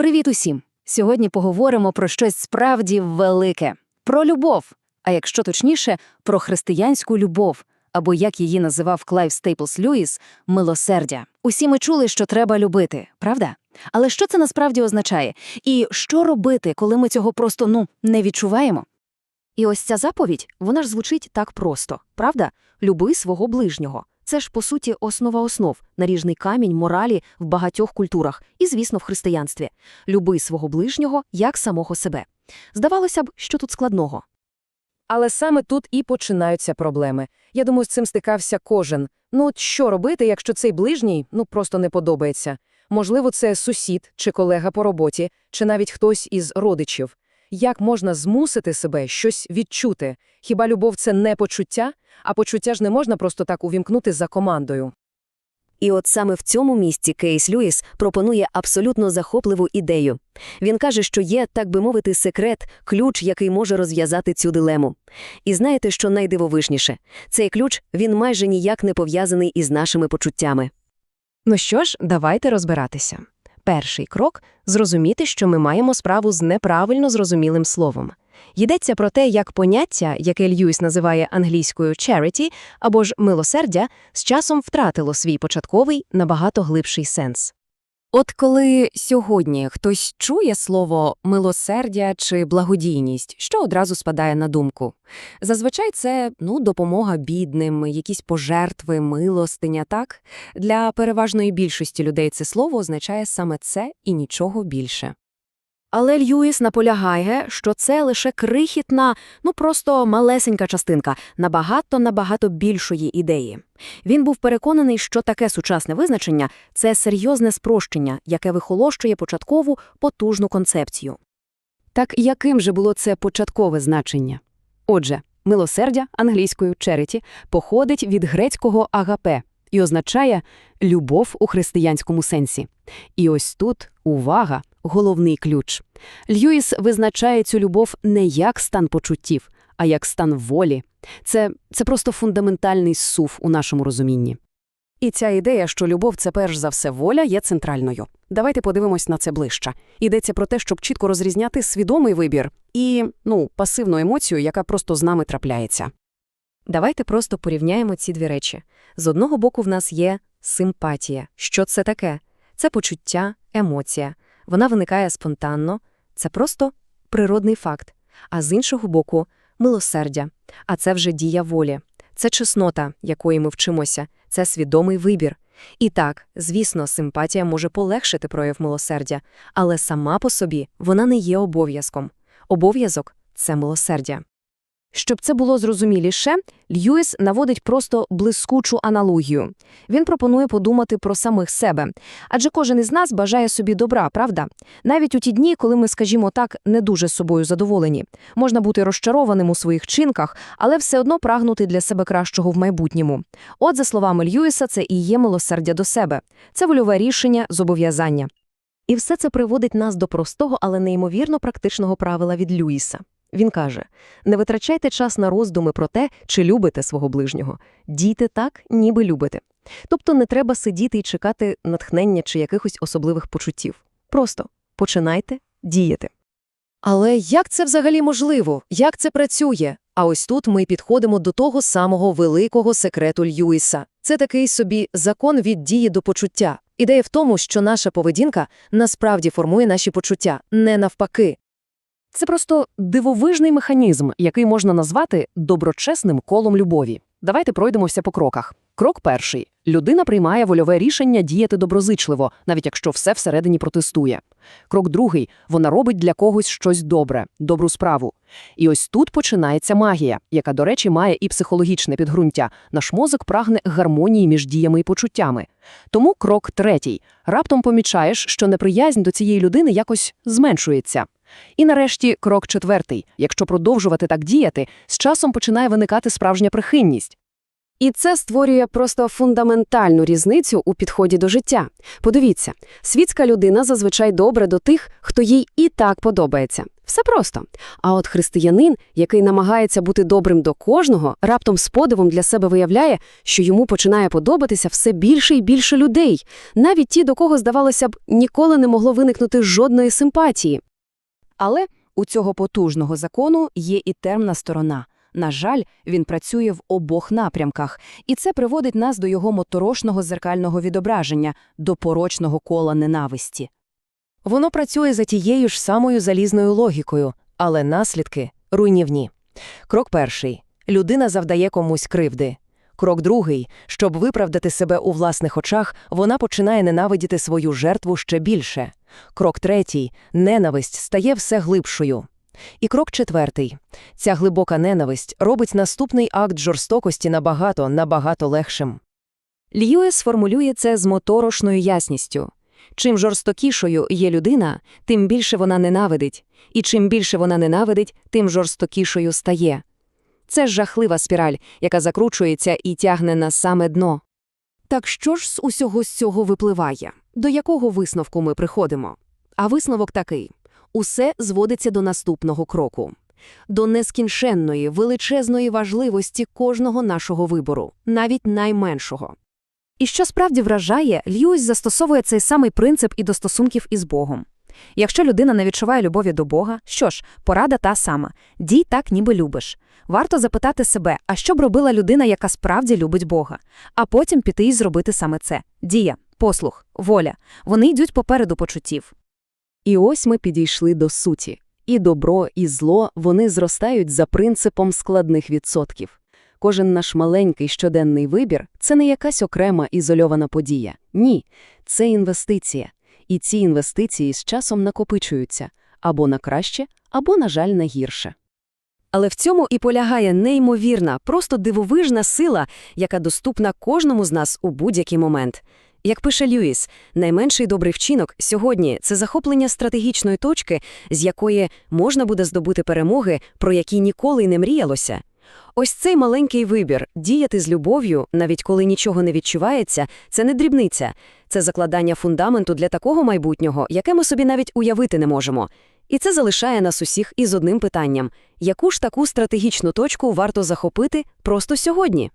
Привіт усім! Сьогодні поговоримо про щось справді велике про любов. А якщо точніше, про християнську любов, або як її називав Клайв Стейплс Льюіс, милосердя. Усі ми чули, що треба любити, правда? Але що це насправді означає? І що робити, коли ми цього просто ну не відчуваємо? І ось ця заповідь, вона ж звучить так просто, правда? Люби свого ближнього. Це ж, по суті, основа основ, наріжний камінь моралі в багатьох культурах і, звісно, в християнстві. Люби свого ближнього як самого себе. Здавалося б, що тут складного. Але саме тут і починаються проблеми. Я думаю, з цим стикався кожен. Ну, от що робити, якщо цей ближній ну просто не подобається? Можливо, це сусід чи колега по роботі, чи навіть хтось із родичів. Як можна змусити себе щось відчути? Хіба любов це не почуття? А почуття ж не можна просто так увімкнути за командою. І от саме в цьому місці Кейс Льюіс пропонує абсолютно захопливу ідею. Він каже, що є, так би мовити, секрет, ключ, який може розв'язати цю дилему. І знаєте, що найдивовижніше? Цей ключ, він майже ніяк не пов'язаний із нашими почуттями. Ну що ж, давайте розбиратися. Перший крок – зрозуміти, що ми маємо справу з неправильно зрозумілим словом. Йдеться про те, як поняття, яке Льюіс називає англійською «charity» або ж «милосердя», з часом втратило свій початковий, набагато глибший сенс. От коли сьогодні хтось чує слово милосердя чи благодійність, що одразу спадає на думку? Зазвичай це ну, допомога бідним, якісь пожертви, милостиня, так? Для переважної більшості людей це слово означає саме це і нічого більше. Але Льюіс наполягає, що це лише крихітна, ну просто малесенька частинка набагато-набагато більшої ідеї. Він був переконаний, що таке сучасне визначення – це серйозне спрощення, яке вихолощує початкову потужну концепцію. Так яким же було це початкове значення? Отже, милосердя англійською «charity» походить від грецького агапе і означає «любов у християнському сенсі». І ось тут, увага, головний ключ. Льюіс визначає цю любов не як стан почуттів, а як стан волі. Це, це просто фундаментальний сув у нашому розумінні. І ця ідея, що любов – це перш за все воля, є центральною. Давайте подивимось на це ближче. Йдеться про те, щоб чітко розрізняти свідомий вибір і, ну, пасивну емоцію, яка просто з нами трапляється. Давайте просто порівняємо ці дві речі. З одного боку в нас є симпатія. Що це таке? Це почуття, емоція. Вона виникає спонтанно, це просто природний факт. А з іншого боку – милосердя. А це вже дія волі. Це чеснота, якої ми вчимося, це свідомий вибір. І так, звісно, симпатія може полегшити прояв милосердя, але сама по собі вона не є обов'язком. Обов'язок – це милосердя. Щоб це було зрозуміліше, Льюіс наводить просто блискучу аналогію. Він пропонує подумати про самих себе. Адже кожен із нас бажає собі добра, правда? Навіть у ті дні, коли ми, скажімо так, не дуже собою задоволені. Можна бути розчарованим у своїх чинках, але все одно прагнути для себе кращого в майбутньому. От, за словами Льюіса, це і є милосердя до себе. Це вольове рішення, зобов'язання. І все це приводить нас до простого, але неймовірно практичного правила від Льюіса. Він каже: не витрачайте час на роздуми про те, чи любите свого ближнього. Дійте так, ніби любите. Тобто не треба сидіти і чекати натхнення чи якихось особливих почуттів. Просто починайте діяти. Але як це взагалі можливо? Як це працює? А ось тут ми підходимо до того самого великого секрету Льюіса. Це такий собі закон від дії до почуття. Ідея в тому, що наша поведінка насправді формує наші почуття, не навпаки. Це просто дивовижний механізм, який можна назвати доброчесним колом любові. Давайте пройдемося по кроках. Крок перший. Людина приймає вольове рішення діяти доброзичливо, навіть якщо все всередині протестує. Крок другий. Вона робить для когось щось добре, добру справу. І ось тут починається магія, яка, до речі, має і психологічне підґрунтя. Наш мозок прагне гармонії між діями і почуттями. Тому крок третій. Раптом помічаєш, що неприязнь до цієї людини якось зменшується. І нарешті крок четвертий. Якщо продовжувати так діяти, з часом починає виникати справжня прихильність. І це створює просто фундаментальну різницю у підході до життя. Подивіться, світська людина зазвичай добре до тих, хто їй і так подобається. Все просто. А от християнин, який намагається бути добрим до кожного, раптом з подивом для себе виявляє, що йому починає подобатися все більше і більше людей, навіть ті, до кого, здавалося б, ніколи не могло виникнути жодної симпатії. Але у цього потужного закону є і темна сторона. На жаль, він працює в обох напрямках, і це приводить нас до його моторошного зеркального відображення, до порочного кола ненависті. Воно працює за тією ж самою залізною логікою, але наслідки руйнівні. Крок перший – людина завдає комусь кривди. Крок другий – щоб виправдати себе у власних очах, вона починає ненавидіти свою жертву ще більше. Крок третій – ненависть стає все глибшою. І крок четвертий – ця глибока ненависть робить наступний акт жорстокості набагато, набагато легшим. Льюіс формулює це з моторошною ясністю. Чим жорстокішою є людина, тим більше вона ненавидить, і чим більше вона ненавидить, тим жорстокішою стає. Це жахлива спіраль, яка закручується і тягне на саме дно. Так що ж з усього з цього випливає? До якого висновку ми приходимо? А висновок такий. Усе зводиться до наступного кроку. До нескінченної, величезної важливості кожного нашого вибору, навіть найменшого. І що справді вражає, Льюіс застосовує цей самий принцип і до стосунків із Богом. Якщо людина не відчуває любові до Бога, що ж, порада та сама – дій так, ніби любиш. Варто запитати себе, а що б робила людина, яка справді любить Бога, а потім піти і зробити саме це. Дія, послух, воля. Вони йдуть попереду почуттів. І ось ми підійшли до суті. І добро, і зло вони зростають за принципом складних відсотків. Кожен наш маленький щоденний вибір – це не якась окрема ізольована подія. Ні, це інвестиція. І ці інвестиції з часом накопичуються або на краще, або, на жаль, на гірше. Але в цьому і полягає неймовірна, просто дивовижна сила, яка доступна кожному з нас у будь-який момент. Як пише Льюіс, найменший добрий вчинок сьогодні – це захоплення стратегічної точки, з якої можна буде здобути перемоги, про які ніколи не мріялося. Ось цей маленький вибір – діяти з любов'ю, навіть коли нічого не відчувається, це не дрібниця. Це закладання фундаменту для такого майбутнього, яке ми собі навіть уявити не можемо. І це залишає нас усіх із одним питанням – яку ж таку стратегічну точку варто захопити просто сьогодні?